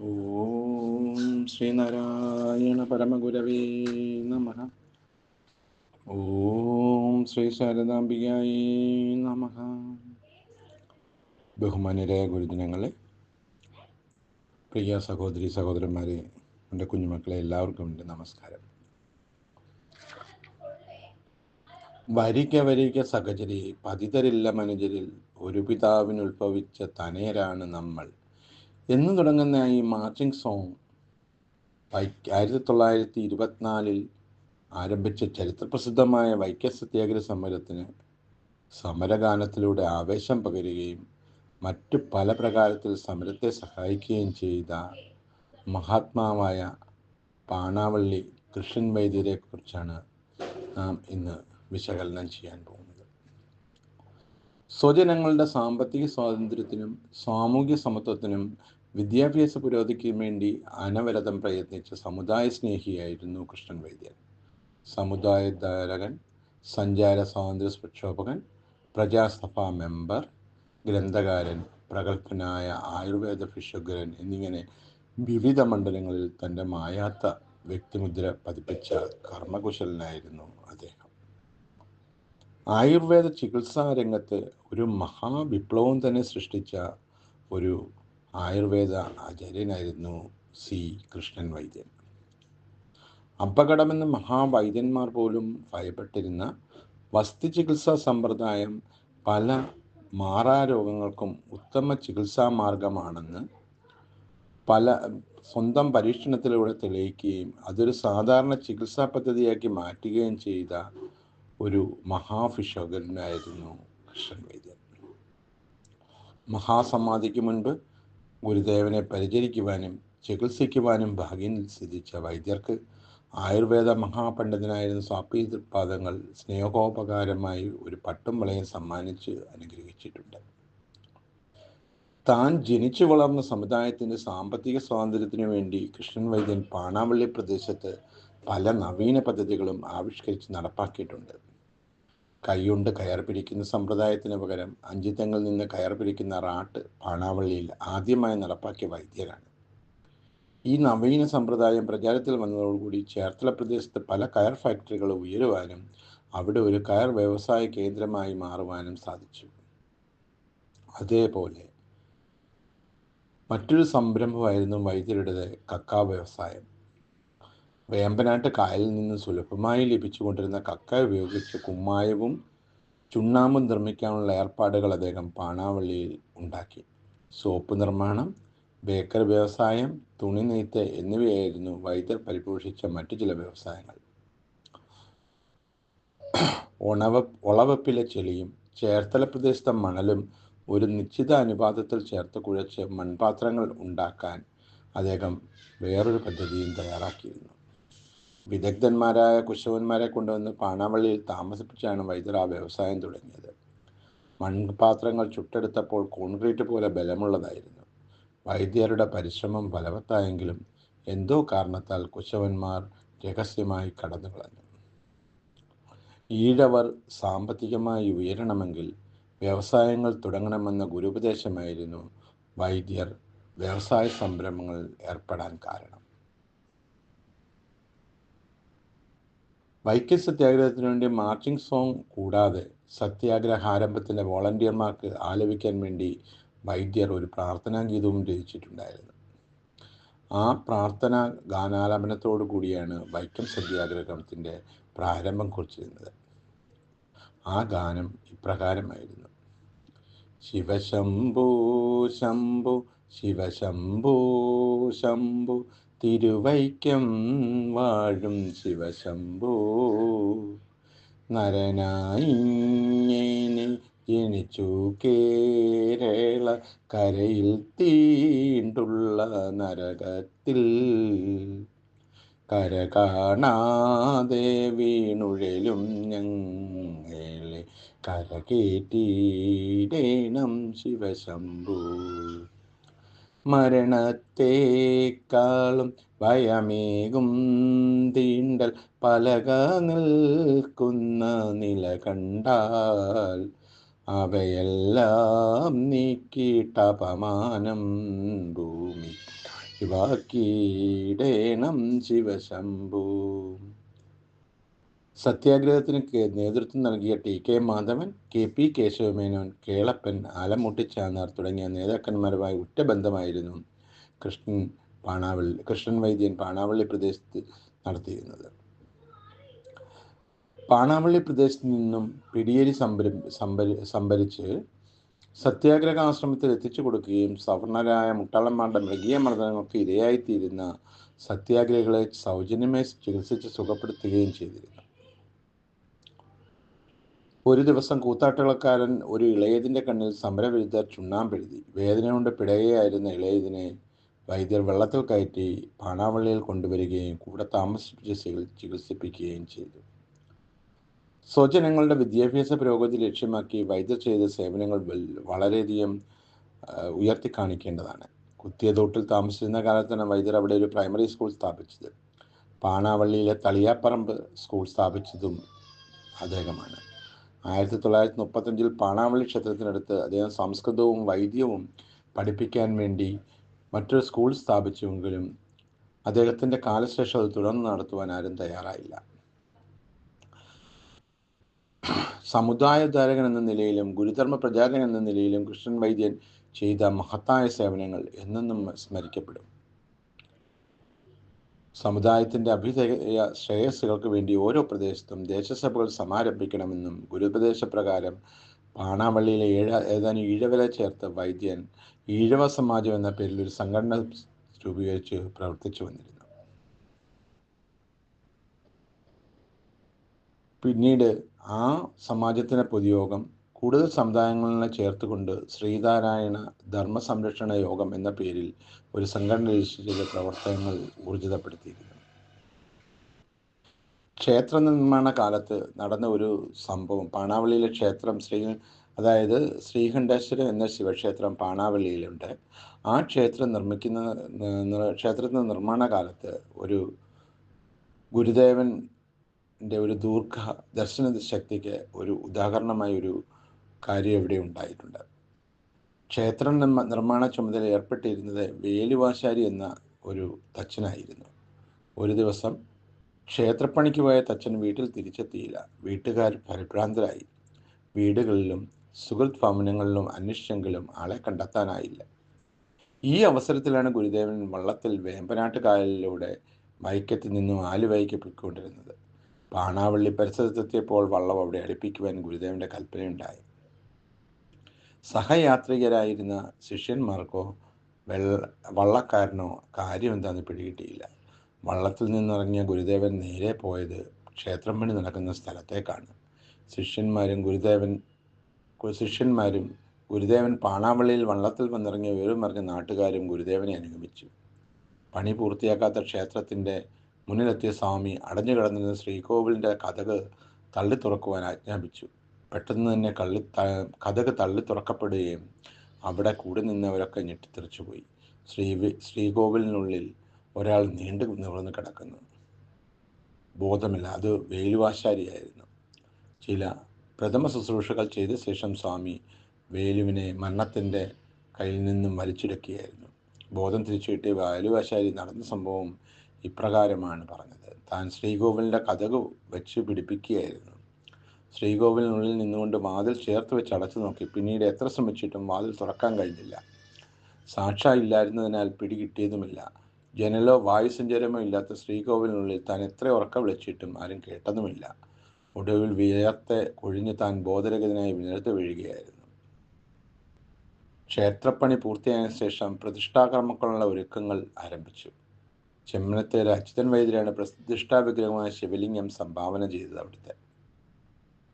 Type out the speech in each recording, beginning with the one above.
ഓം ശ്രീനാരായണ പരമഗുരവേ നമ. ഓം ശ്രീ ശാരദാംബികായി നമ. ബഹുമാനരായ ഗുരുജനങ്ങളെ പ്രിയ സഹോദരി സഹോദരന്മാരെ എന്റെ കുഞ്ഞുമക്കളെ എല്ലാവർക്കും എന്റെ നമസ്കാരം. വരിക വരിക സഹചരി പതിതരില്ല മനുജരിൽ ഒരു പിതാവിനുത്ഭവിച്ച തനേരാണ് നമ്മൾ. എന്ന് തുടങ്ങുന്ന ഈ മാർച്ചിങ് സോങ് ആയിരത്തി തൊള്ളായിരത്തി ഇരുപത്തിനാലിൽ ആരംഭിച്ച ചരിത്രപ്രസിദ്ധമായ വൈക്കം സത്യാഗ്രഹ സമരത്തിന് സമരഗാനത്തിലൂടെ ആവേശം പകരുകയും മറ്റു പല പ്രകാരത്തിൽ സമരത്തെ സഹായിക്കുകയും ചെയ്ത മഹാത്മാവായ പാണാവള്ളി കൃഷ്ണൻ വൈദ്യരെ കുറിച്ചാണ് നാം ഇന്ന് വിശകലനം ചെയ്യാൻ പോകുന്നത്. സ്വജനങ്ങളുടെ സാമ്പത്തിക സ്വാതന്ത്ര്യത്തിനും സാമൂഹ്യ സമത്വത്തിനും വിദ്യാഭ്യാസ പുരോഗതിക്കും വേണ്ടി അനവരതം പ്രയത്നിച്ച സമുദായ സ്നേഹിയായിരുന്നു കൃഷ്ണൻ വൈദ്യൻ. സമുദായ ധാരകൻ സഞ്ചാര സ്വാതന്ത്ര്യ പ്രക്ഷോഭകൻ പ്രജാസഭ മെമ്പർ ഗ്രന്ഥകാരൻ പ്രഗത്ഭനായ ആയുർവേദ ഭിഷഗ്വരൻ എന്നിങ്ങനെ വിവിധ മണ്ഡലങ്ങളിൽ തന്റെ മായാത്ത വ്യക്തിമുദ്ര പതിപ്പിച്ച കർമ്മകുശലനായിരുന്നു അദ്ദേഹം. ആയുർവേദ ചികിത്സാ രംഗത്ത് ഒരു മഹാവിപ്ലവം തന്നെ സൃഷ്ടിച്ച ഒരു ആയുർവേദ ആചാര്യനായിരുന്നു സി. കൃഷ്ണൻ വൈദ്യൻ. അപകടമെന്ന് മഹാവൈദ്യന്മാർ പോലും ഭയപ്പെട്ടിരുന്ന വസ്തു ചികിത്സാ സമ്പ്രദായം പല മാറാരോഗങ്ങൾക്കും ഉത്തമ ചികിത്സാ മാർഗമാണെന്ന് പല സ്വന്തം പരീക്ഷണത്തിലൂടെ തെളിയിക്കുകയും അതൊരു സാധാരണ ചികിത്സാ പദ്ധതിയാക്കി മാറ്റുകയും ചെയ്ത ഒരു മഹാഭിഷോകരനായിരുന്നു കൃഷ്ണൻ വൈദ്യൻ. മഹാസമാധിക്ക് മുൻപ് ഗുരുദേവനെ പരിചരിക്കുവാനും ചികിത്സിക്കുവാനും ഭാഗ്യം സിദ്ധിച്ച വൈദ്യർക്ക് ആയുർവേദ മഹാപണ്ഡിതനായിരുന്ന സ്വാമി പാദങ്ങൾ സ്നേഹോപകാരമായി ഒരു പട്ടും വളയും സമ്മാനിച്ച് അനുഗ്രഹിച്ചിട്ടുണ്ട്. താൻ ജനിച്ചു വളർന്ന സമുദായത്തിന്റെ സാമ്പത്തിക സ്വാതന്ത്ര്യത്തിനു വേണ്ടി കൃഷ്ണൻ വൈദ്യൻ പാണാവള്ളി പ്രദേശത്ത് പല നവീന പദ്ധതികളും ആവിഷ്കരിച്ച് നടപ്പാക്കിയിട്ടുണ്ട്. കൈകൊണ്ട് കയർ പിരിക്കുന്ന സമ്പ്രദായത്തിന് പകരം അഞ്ചിത്തങ്ങളിൽ നിന്ന് കയർ പിരിക്കുന്ന റാട്ട് പാണാവള്ളിയിൽ ആദ്യമായി നടപ്പാക്കിയ വൈദ്യരാണ്. ഈ നവീന സമ്പ്രദായം പ്രചാരത്തിൽ വന്നതോടുകൂടി ചേർത്തല പ്രദേശത്ത് പല കയർ ഫാക്ടറികൾ ഉയരുവാനും അവിടെ ഒരു കയർ വ്യവസായ കേന്ദ്രമായി മാറുവാനും സാധിച്ചു. അതേപോലെ മറ്റൊരു സംരംഭമായിരുന്നു വൈദ്യരുടേത് കക്കാ വ്യവസായം. വേമ്പനാട്ട് കായലിൽ നിന്ന് സുലഭമായി ലഭിച്ചുകൊണ്ടിരുന്ന കക്ക ഉപയോഗിച്ച് കുമ്മായവും ചുണ്ണാമ്പും നിർമ്മിക്കാനുള്ള ഏർപ്പാടുകൾ അദ്ദേഹം പാണാവള്ളിയിൽ ഉണ്ടാക്കി. സോപ്പ് നിർമ്മാണം ബേക്കർ വ്യവസായം തുണി നെയ്ത്ത് എന്നിവയായിരുന്നു വൈദ്യർ പരിപോഷിച്ച മറ്റു ചില വ്യവസായങ്ങൾ. ഉണവ ഉളവപ്പിലെ ചെളിയും ചേർത്തല പ്രദേശത്തെ മണലും ഒരു നിശ്ചിത അനുപാതത്തിൽ ചേർത്ത് കുഴച്ച് മൺപാത്രങ്ങൾ ഉണ്ടാക്കാൻ അദ്ദേഹം വേറൊരു പദ്ധതിയും തയ്യാറാക്കിയിരുന്നു. വിദഗ്ധന്മാരായ കുശവന്മാരെ കൊണ്ടുവന്ന് പാണാവള്ളിയിൽ താമസിപ്പിച്ചാണ് വൈദ്യർ ആ വ്യവസായം തുടങ്ങിയത്. മൺപാത്രങ്ങൾ ചുട്ടെടുത്തപ്പോൾ കോൺക്രീറ്റ് പോലെ ബലമുള്ളതായിരുന്നു. വൈദ്യരുടെ പരിശ്രമം ഫലവത്തായെങ്കിലും എന്തോ കാരണത്താൽ കുശവന്മാർ രഹസ്യമായി കടന്നു കളഞ്ഞു ഈഴവർ സാമ്പത്തികമായി ഉയരണമെങ്കിൽ വ്യവസായങ്ങൾ തുടങ്ങണമെന്ന ഗുരുപദേശമായിരുന്നു വൈദ്യർ വ്യവസായ സംരംഭങ്ങളിൽ ഏർപ്പെടാൻ കാരണം. വൈക്കം സത്യാഗ്രഹത്തിന് വേണ്ടി മാർച്ചിങ് സോങ് കൂടാതെ സത്യാഗ്രഹ ആരംഭത്തിന്റെ വോളണ്ടിയർമാർക്ക് ആലപിക്കാൻ വേണ്ടി വൈദ്യർ ഒരു പ്രാർത്ഥനാ ഗീതവും രചിച്ചിട്ടുണ്ടായിരുന്നു. ആ പ്രാർത്ഥനാ ഗാനാലാപനത്തോടു കൂടിയാണ് വൈക്കം സത്യാഗ്രഹത്തിന്റെ പ്രാരംഭം കുറിച്ചിരുന്നത്. ആ ഗാനം ഇപ്രകാരമായിരുന്നു. ശിവശംഭോ ശംഭു ശിവശംഭോ ശംഭു തിരുവൈക്കം വാഴും ശിവശംഭോ. നരനായി ജനിച്ചു കേരള കരയിൽ തീണ്ടുള്ള നരകത്തിൽ. കര കാണാതെ വീണുഴലും ഞങ്ങളെ കരകേറ്റീടേണം ശിവശംഭു. മരണത്തെക്കാളും ഭയമേകും തീണ്ടൽ. പലക നിൽക്കുന്ന നില കണ്ടാൽ അവയെല്ലാം നീക്കിയിട്ടപമാനം ഭൂമി. ഇവാക്കിയിടേണം ശിവശംഭു. സത്യാഗ്രഹത്തിന് നേതൃത്വം നൽകിയ T K Madhavan K P Kesavamenon Kelappan Alamutti Alamuttichannar തുടങ്ങിയ നേതാക്കന്മാരുമായി ഉറ്റ ബന്ധമായിരുന്നു കൃഷ്ണൻ പാണാവള്ളി കൃഷ്ണൻ വൈദ്യൻ പാണാവള്ളി പ്രദേശത്ത് നടത്തിയിരുന്നത്. പാണാവള്ളി പ്രദേശത്ത് നിന്നും പിടിയേരി സംഭരി സംഭരി സംഭരിച്ച് സത്യാഗ്രഹ ആശ്രമത്തിൽ എത്തിച്ചു കൊടുക്കുകയും സവർണരായ മുട്ടാളന്മാരുടെ മൃഗീയ മർദ്ദനങ്ങൾക്ക് ഇരയായിത്തീരുന്ന സത്യാഗ്രഹികളെ സൗജന്യമായി ചികിത്സിച്ച് സുഖപ്പെടുത്തുകയും ചെയ്തിരുന്നു. ഒരു ദിവസം കൂത്താട്ടുകളക്കാരൻ ഒരു ഇളയതിന്റെ കണ്ണിൽ സമരവിരുദ്ധ ചുണ്ണാമ്പെഴുതി വേദന കൊണ്ട് പിടകയായിരുന്ന ഇളയതിനെ വൈദ്യർ വെള്ളത്തിൽ കയറ്റി പാണാവള്ളിയിൽ കൊണ്ടുവരികയും കൂടെ താമസിപ്പിച്ച് ചികിത്സിപ്പിക്കുകയും ചെയ്തു. സ്വജനങ്ങളുടെ വിദ്യാഭ്യാസ പുരോഗതി ലക്ഷ്യമാക്കി വൈദ്യർ ചെയ്ത സേവനങ്ങൾ വളരെയധികം ഉയർത്തി കാണിക്കേണ്ടതാണ് കുത്തിയതോട്ടിൽ താമസിച്ചിരുന്ന കാലത്താണ് വൈദ്യർ അവിടെ ഒരു പ്രൈമറി സ്കൂൾ സ്ഥാപിച്ചത്. പാണാവള്ളിയിലെ തളിയാപ്പറമ്പ് സ്കൂൾ സ്ഥാപിച്ചതും അദ്ദേഹമാണ്. ആയിരത്തി തൊള്ളായിരത്തി മുപ്പത്തഞ്ചിൽ പാണാവള്ളി ക്ഷേത്രത്തിനടുത്ത് അദ്ദേഹം സംസ്കൃതവും വൈദ്യവും പഠിപ്പിക്കാൻ വേണ്ടി മറ്റൊരു സ്കൂൾ സ്ഥാപിച്ചുവെങ്കിലും അദ്ദേഹത്തിന്റെ കാലശേഷം അത് തുടർന്ന് നടത്തുവാൻ ആരും തയ്യാറായില്ല. സമുദായോദ്ധാരകൻ എന്ന നിലയിലും ഗുരുധർമ്മ പ്രചാരകൻ എന്ന നിലയിലും കൃഷ്ണൻ വൈദ്യൻ ചെയ്ത മഹത്തായ സേവനങ്ങൾ എന്നും സ്മരിക്കപ്പെടും. സമുദായത്തിന്റെ അഭ്യുദയ ശ്രേയസ്സുകൾക്ക് വേണ്ടി ഓരോ പ്രദേശത്തും ദേശസഭകൾ സമാരംഭിക്കണമെന്നും ഗുരുപദേശപ്രകാരം പാണാവള്ളിയിലെ ഏഴ ഏതാനും ഈഴവരെ ചേർത്ത് വൈദ്യൻ ഈഴവ സമാജം എന്ന പേരിൽ ഒരു സംഘടന രൂപീകരിച്ച് പ്രവർത്തിച്ചു വന്നിരുന്നു. പിന്നീട് ആ സമാജത്തിന്റെ പൊതുയോഗം കൂടുതൽ സമുദായങ്ങളെ ചേർത്തുകൊണ്ട് ശ്രീനാരായണ ധർമ്മ സംരക്ഷണ യോഗം എന്ന പേരിൽ ഒരു സംഘടന രജിസ്റ്റർ പ്രവർത്തനങ്ങൾ ഊർജിതപ്പെടുത്തിയിരുന്നു ക്ഷേത്ര നിർമ്മാണ കാലത്ത് നടന്ന ഒരു സംഭവം പാണാവള്ളിയിലെ ക്ഷേത്രം ശ്രീ അതായത് ശ്രീകണ്ഠേശ്വരം എന്ന ശിവക്ഷേത്രം പാണാവള്ളിയിലുണ്ട് ആ ക്ഷേത്രം നിർമ്മിക്കുന്ന ക്ഷേത്രത്തിന്റെ നിർമ്മാണ കാലത്ത് ഒരു ഗുരുദേവന്റെ ഒരു ദീർഘ ദർശന ശക്തിക്ക് ഒരു ഉദാഹരണമായ ഒരു കാര്യം ഇവിടെ ഉണ്ടായിട്ടുണ്ട്? ക്ഷേത്രം നിർമ്മ- നിർമ്മാണ ചുമതല ഏർപ്പെട്ടിരുന്നത് വേലുവാശാരി എന്ന ഒരു തച്ചനായിരുന്നു. ഒരു ദിവസം ക്ഷേത്രപ്പണിക്ക് പോയ തച്ചൻ വീട്ടിൽ തിരിച്ചെത്തിയില്ല. വീട്ടുകാർ പരിഭ്രാന്തരായി വീടുകളിലും സുഹൃത്ത് ഭവനങ്ങളിലും അന്വേഷിച്ചെങ്കിലും ആളെ കണ്ടെത്താനായില്ല. ഈ അവസരത്തിലാണ് ഗുരുദേവൻ വള്ളത്തിൽ വേമ്പനാട്ട് കായലിലൂടെ വൈക്കത്ത് നിന്നും ആലുവയ്ക്ക് പൊയ്ക്കൊണ്ടിരുന്നത്. പാണാവള്ളി പരിസരത്തെത്തിയപ്പോൾ വള്ളം അവിടെ അടുപ്പിക്കുവാൻ ഗുരുദേവന്റെ കൽപ്പനയുണ്ടായി. സഹയാത്രികരായിരുന്ന ശിഷ്യന്മാർക്കോ വെള്ള വള്ളക്കാരനോ കാര്യം എന്താണെന്ന് പിടികിട്ടിയില്ല. വള്ളത്തിൽ നിന്നിറങ്ങിയ ഗുരുദേവൻ നേരെ പോയത് ക്ഷേത്രം പണി നടക്കുന്ന സ്ഥലത്തേക്കാണ്. ശിഷ്യന്മാരും ഗുരുദേവൻ ശിഷ്യന്മാരും ഗുരുദേവൻ പാണാവള്ളിയിൽ വള്ളത്തിൽ വന്നിറങ്ങിയ വിവരമറിഞ്ഞ നാട്ടുകാരും ഗുരുദേവനെ അനുഗമിച്ചു. പണി പൂർത്തിയാക്കാത്ത ക്ഷേത്രത്തിന്റെ മുന്നിലെത്തിയ സ്വാമി അടഞ്ഞു കിടന്നിരുന്ന ശ്രീകോവിലിന്റെ കഥക് തള്ളി തുറക്കുവാൻ ആജ്ഞാപിച്ചു. പെട്ടെന്ന് തന്നെ കള്ളി കഥക് തള്ളി തുറക്കപ്പെടുകയും അവിടെ കൂടി നിന്നവരൊക്കെ ഞെട്ടിത്തെറിച്ചുപോയി ശ്രീ ശ്രീകോവിലിനുള്ളിൽ ഒരാൾ നീണ്ടു നിവർന്ന് കിടക്കുന്നു. ബോധമില്ല അത് വേലുവാശാരിയായിരുന്നു ചില പ്രഥമ ശുശ്രൂഷകൾ ചെയ്ത ശേഷം സ്വാമി വേലുവിനെ മരണത്തിന്റെ കയ്യിൽ നിന്നും വലിച്ചിടക്കുകയായിരുന്നു ബോധം തിരിച്ചിട്ട് വേലുവാശാരി നടന്ന സംഭവം ഇപ്രകാരമാണ് പറഞ്ഞത്. താൻ ശ്രീകോവിലിന്റെ കഥക് വെച്ച് പിടിപ്പിക്കുകയായിരുന്നു. ശ്രീകോവിലിനുള്ളിൽ നിന്നുകൊണ്ട് വാതിൽ ചേർത്ത് വെച്ച് അടച്ചു നോക്കി. പിന്നീട് എത്ര ശ്രമിച്ചിട്ടും വാതിൽ തുറക്കാൻ കഴിഞ്ഞില്ല. സാക്ഷ ഇല്ലായിരുന്നതിനാൽ പിടികിട്ടിയതുമില്ല. ജനലോ വായുസഞ്ചാരമോ ഇല്ലാത്ത ശ്രീകോവിലിനുള്ളിൽ താൻ എത്ര ഉറക്കം വിളിച്ചിട്ടും ആരും കേട്ടതുമില്ല. ഒടുവിൽ വിയർത്തെ കൊഴിഞ്ഞ് താൻ ബോധരഹിതനായി വിനർത്ത് വീഴുകയായിരുന്നു. ക്ഷേത്രപ്പണി പൂർത്തിയായ ശേഷം പ്രതിഷ്ഠാകർമ്മങ്ങളുള്ള ഒരുക്കങ്ങൾ ആരംഭിച്ചു. ചെമ്മനത്തെ അച്യുതൻ വൈദ്യരാണ് പ്രതിഷ്ഠാ വിഗ്രഹമായ ശിവലിംഗം സംഭാവന ചെയ്തത് അവിടുത്തെ.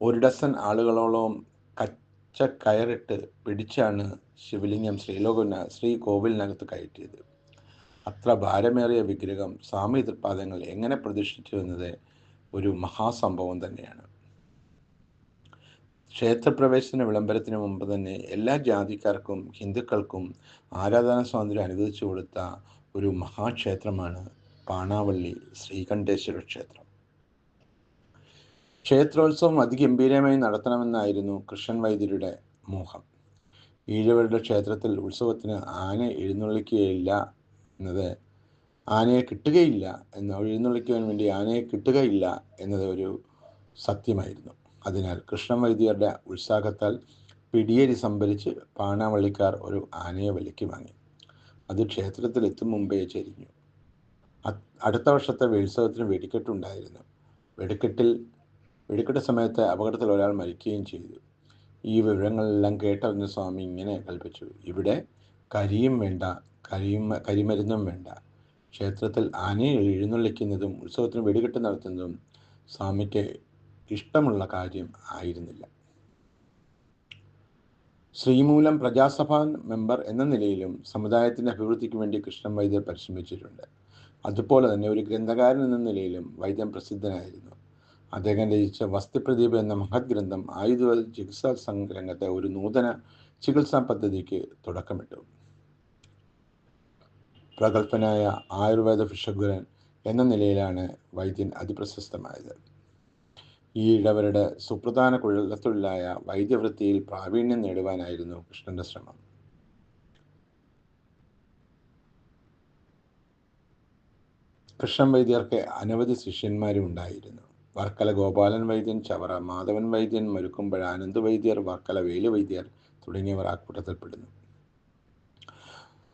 ഒരു ഡസൻ ആളുകളോളം കച്ച കയറിട്ട് പിടിച്ചാണ് ശിവലിംഗം ശ്രീലോകന ശ്രീ കോവിലിനകത്ത് കയറ്റിയത്. അത്ര ഭാരമേറിയ വിഗ്രഹം സ്വാമി തൃപ്പാദങ്ങൾ എങ്ങനെ പ്രതിഷ്ഠിച്ചു എന്നത് ഒരു മഹാസംഭവം തന്നെയാണ്. ക്ഷേത്രപ്രവേശന വിളംബരത്തിന് മുമ്പ് തന്നെ എല്ലാ ജാതിക്കാർക്കും ഹിന്ദുക്കൾക്കും ആരാധന സ്വാതന്ത്ര്യം അനുവദിച്ചു കൊടുത്ത ഒരു മഹാക്ഷേത്രമാണ് പാണാവള്ളി ശ്രീകണ്ഠേശ്വര ക്ഷേത്രം. ക്ഷേത്രോത്സവം അതിഗംഭീരമായി നടത്തണമെന്നായിരുന്നു കൃഷ്ണൻ വൈദ്യരുടെ മോഹം. ഈഴവരുടെ ക്ഷേത്രത്തിൽ ഉത്സവത്തിന് ആന എഴുന്നള്ളിക്കുകയില്ല എന്നത് ആനയെ കിട്ടുകയില്ല എന്ന എഴുന്നള്ളിക്കുവാൻ വേണ്ടി ആനയെ കിട്ടുകയില്ല എന്നത് ഒരു സത്യമായിരുന്നു. അതിനാൽ കൃഷ്ണൻ വൈദ്യരുടെ ഉത്സാഹത്താൽ പിടിയേരി സംഭരിച്ച് പാണാവള്ളിക്കാർ ഒരു ആനയെ വിലയ്ക്ക് വാങ്ങി. അത് ക്ഷേത്രത്തിൽ എത്തും മുമ്പേ ചെരിഞ്ഞു. അടുത്ത വർഷത്തെ ഉത്സവത്തിന് വെടിക്കെട്ടുണ്ടായിരുന്നു. വെടിക്കെട്ടിൽ വെടിക്കെട്ട് സമയത്ത് അപകടത്തിൽ ഒരാൾ മരിക്കുകയും ചെയ്തു. ഈ വിവരങ്ങളെല്ലാം കേട്ടറിഞ്ഞ സ്വാമി ഇങ്ങനെ കൽപ്പിച്ചു. ഇവിടെ കരിയും വേണ്ട കരിയും കരിമരുന്നും വേണ്ട. ക്ഷേത്രത്തിൽ ആനയെ എഴുന്നള്ളിക്കുന്നതും ഉത്സവത്തിന് വെടികെട്ട് നടത്തുന്നതും സ്വാമിക്ക് ഇഷ്ടമുള്ള കാര്യം ആയിരുന്നില്ല. ശ്രീമൂലം പ്രജാസഭാ മെമ്പർ എന്ന നിലയിലും സമുദായത്തിന്റെ അഭിവൃദ്ധിക്ക് വേണ്ടി കൃഷ്ണൻ വൈദ്യർ പരിശ്രമിച്ചിട്ടുണ്ട്. അതുപോലെ തന്നെ ഒരു ഗ്രന്ഥകാരൻ എന്ന നിലയിലും വൈദ്യം പ്രസിദ്ധനായിരുന്നു. അദ്ദേഹം രചിച്ച വസ്തുപ്രദീപ് എന്ന മഹത് ഗ്രന്ഥം ആയുർവേദ ചികിത്സാ രംഗത്തെ ഒരു നൂതന ചികിത്സാ പദ്ധതിക്ക് തുടക്കമിട്ടു. പ്രഗത്ഭനായ ആയുർവേദ ഭിഷഗ്വരൻ എന്ന നിലയിലാണ് വൈദ്യൻ അതിപ്രശസ്തമായത്. ഈ ഇടവരുടെ സുപ്രധാന കുഴലത്തൊഴിലായ വൈദ്യവൃത്തിയിൽ പ്രാവീണ്യം നേടുവാനായിരുന്നു കൃഷ്ണന്റെ ശ്രമം. കൃഷ്ണൻ വൈദ്യർക്ക് അനവധി ശിഷ്യന്മാരും ഉണ്ടായിരുന്നു. വർക്കല ഗോപാലൻ വൈദ്യൻ ചവറ മാധവൻ വൈദ്യൻ മരുക്കുമ്പഴ ആനന്ദ് വൈദ്യർ വർക്കല വേലു വൈദ്യർ തുടങ്ങിയവർ ആ കൂട്ടത്തിൽപ്പെടുന്നു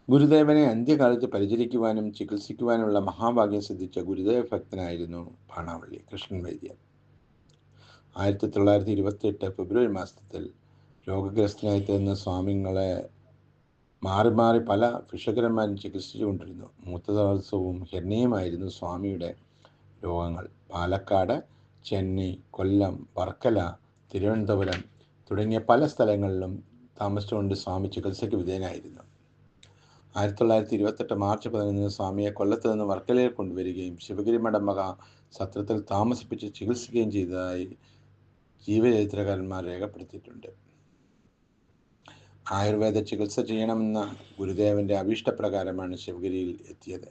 ഗുരുദേവനെ അന്ത്യകാലത്ത് പരിചരിക്കുവാനും ചികിത്സിക്കുവാനുമുള്ള മഹാഭാഗ്യം സിദ്ധിച്ച ഗുരുദേവ ഭക്തനായിരുന്നു പാണാവള്ളി കൃഷ്ണൻ വൈദ്യർ ആയിരത്തി തൊള്ളായിരത്തി ഇരുപത്തി എട്ട് ഫെബ്രുവരി മാസത്തിൽ രോഗഗ്രസ്തനായി തീർന്ന സ്വാമിങ്ങളെ മാറി മാറി പല ഭിഷകരന്മാരും ചികിത്സിച്ചുകൊണ്ടിരുന്നു മൂത്തദാസവും ഹെർണിയുമായിരുന്നു സ്വാമിയുടെ രോഗങ്ങൾ. പാലക്കാട് ചെന്നൈ കൊല്ലം വർക്കല തിരുവനന്തപുരം തുടങ്ങിയ പല സ്ഥലങ്ങളിലും താമസിച്ചുകൊണ്ട് സ്വാമി ചികിത്സയ്ക്ക് വിധേയനായിരുന്നു. ആയിരത്തി തൊള്ളായിരത്തി ഇരുപത്തെട്ട് മാർച്ച് പതിനൊന്നിന് സ്വാമിയെ കൊല്ലത്ത് നിന്ന് വർക്കലയിൽ കൊണ്ടുവരികയും ശിവഗിരി മടമക സത്രത്തിൽ താമസിപ്പിച്ച് ചികിത്സിക്കുകയും ചെയ്തതായി ജീവചരിത്രകാരന്മാർ രേഖപ്പെടുത്തിയിട്ടുണ്ട്. ആയുർവേദ ചികിത്സ ചെയ്യണമെന്ന ഗുരുദേവന്റെ അഭീഷ്ടപ്രകാരമാണ് ശിവഗിരിയിൽ എത്തിയത്.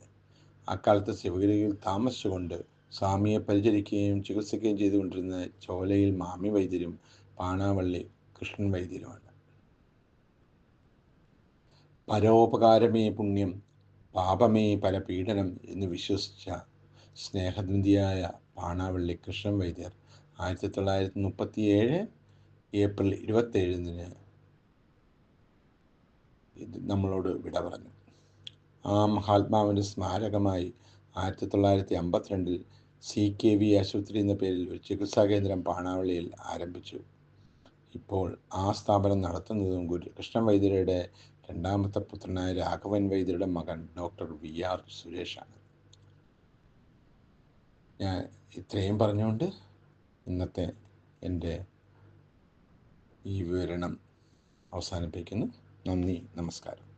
അക്കാലത്ത് ശിവഗിരിയിൽ താമസിച്ചുകൊണ്ട് സ്വാമിയെ പരിചരിക്കുകയും ചികിത്സിക്കുകയും ചെയ്തുകൊണ്ടിരുന്ന ചോലയിൽ മാമി വൈദ്യരും പാണാവള്ളി കൃഷ്ണൻ വൈദ്യരുമാണ്. പരോപകാരമേ പുണ്യം പാപമേ പല പീഡനം എന്ന് വിശ്വസിച്ച സ്നേഹനിധിയായ പാണാവള്ളി കൃഷ്ണൻ വൈദ്യർ ആയിരത്തി തൊള്ളായിരത്തി മുപ്പത്തി ഏഴ് ഏപ്രിൽ ഇരുപത്തേഴിന് ഇത് നമ്മളോട് വിട പറഞ്ഞു. ആ മഹാത്മാവിന്റെ സ്മാരകമായി ആയിരത്തി തൊള്ളായിരത്തി അമ്പത്തിരണ്ടിൽ സി കെ വി ആശുപത്രി എന്ന പേരിൽ ഒരു ചികിത്സാ കേന്ദ്രം പാണാവളിയിൽ ആരംഭിച്ചു. ഇപ്പോൾ ആ സ്ഥാപനം നടത്തുന്നതും ഗുരുകൃഷ്ണൻ വൈദ്യരുടെ രണ്ടാമത്തെ പുത്രനായ രാഘവൻ വൈദ്യരുടെ മകൻ ഡോക്ടർ വി ആർ സുരേഷാണ് ഞാൻ ഇത്രയും പറഞ്ഞുകൊണ്ട് ഇന്നത്തെ എന്റെ ഈ വിവരണം അവസാനിപ്പിക്കുന്നു. നന്ദി നമസ്കാരം.